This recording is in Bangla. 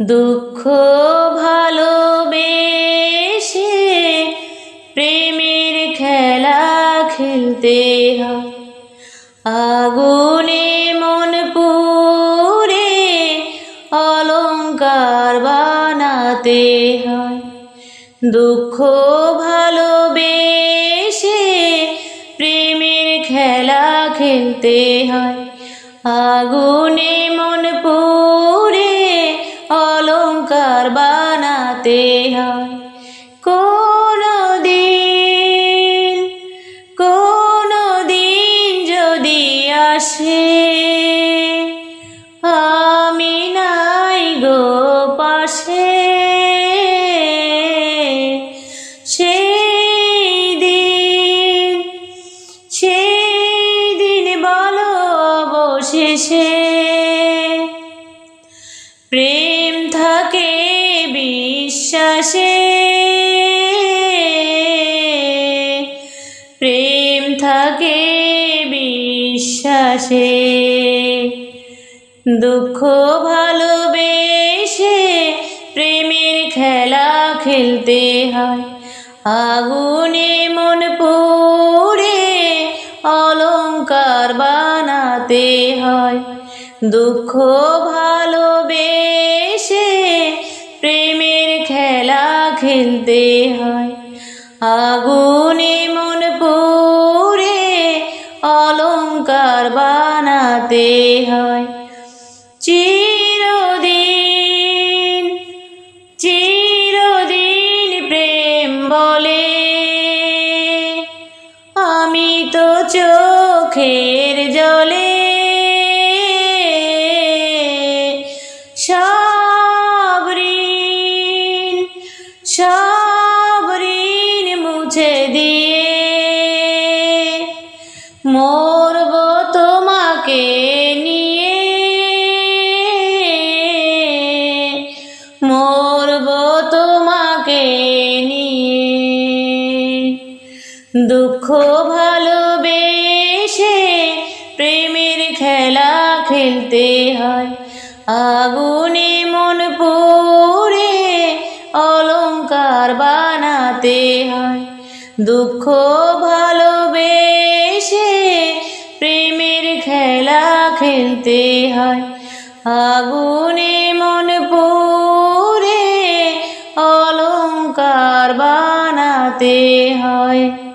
দুঃখ ভালোবেসে প্রেমের খেলা খেলতে হয়। আগুনে মন পুরে অলংকার বানাতে হয়। দুঃখ ভালোবেসে প্রেমের খেলা খেলতে হয়। আগুনে মন পুরে অলংকার বানাতে হয়। কোনো দিন কোনো দিন যদি আসে, আমি নাই গো পাশে। সেই দিন প্রেম বিশ্বাসে প্রেম থাকে বিশ্বাসে। দুঃখ ভালোবেসে প্রেমের খেলা খেলতে হয়। আগুনে মন পড়ে অলঙ্কার বানাতে হয়। দুঃখ ভালোবেসে খেলতে হয়। আগুনে মন পুরে অলঙ্কার বানাতে হয়। চিরদিন চিরদিন প্রেম বলে, আমি তো চোখের জলে সব দুঃখ ভালোবেসে প্রেমের খেলা খেলতে হয়। আগুনে মন পুরে অলংকার বানাতে হয়। দুঃখ ভালোবেসে প্রেমের খেলা খেলতে হয়। আগুনে মন পুরে অলংকার বানাতে হয়।